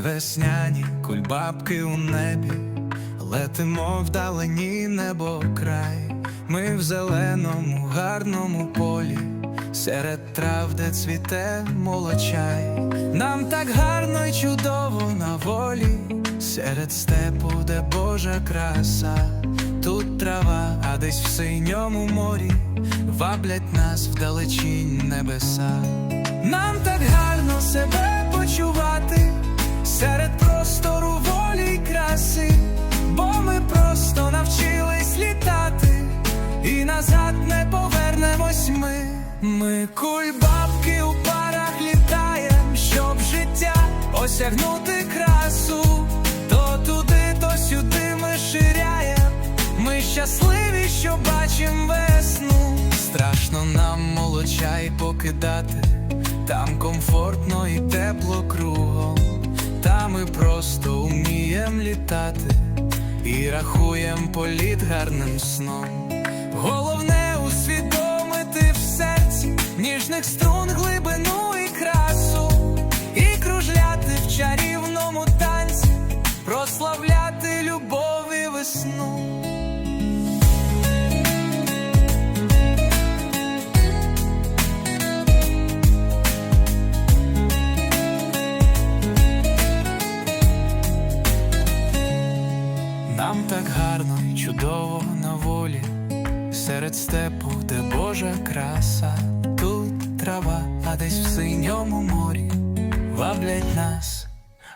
весняні кульбабки у небі, летимо вдалині небо край, ми в зеленому гарному полі, серед трав, де цвіте молочай. Нам так гарно й чудово на волі, серед степу, де Божа краса, тут трава, а десь в синьому морі. Ваблять нас вдалечінь небеса. Нам так гарно себе почувати ми. Кульбабки у парах літаєм, щоб життя осягнути красу, то туди, то сюди ми ширяєм. Ми щасливі, що бачим весну. Страшно нам молочай покидати, там комфортно і тепло кругом. Та ми просто умієм літати і рахуєм політ гарним сном. Головне усвідомити в серці ніжних струн глибину і красу, і кружляти в чарівному танці, прославляти любов і весну. Нам так гарно й чудово на волі, серед степу, де Божа краса, трава, а десь в синьому морі ваблять нас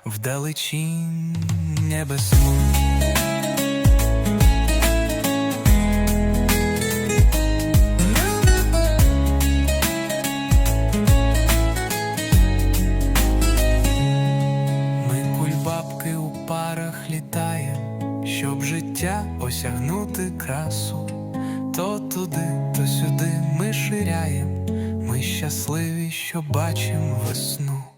вдалечінь небесну. Ми кульбабки у парах літаєм, щоб життя осягнути красу. То туди, то сюди ми ширяєм, ми щасливі, що бачимо весну.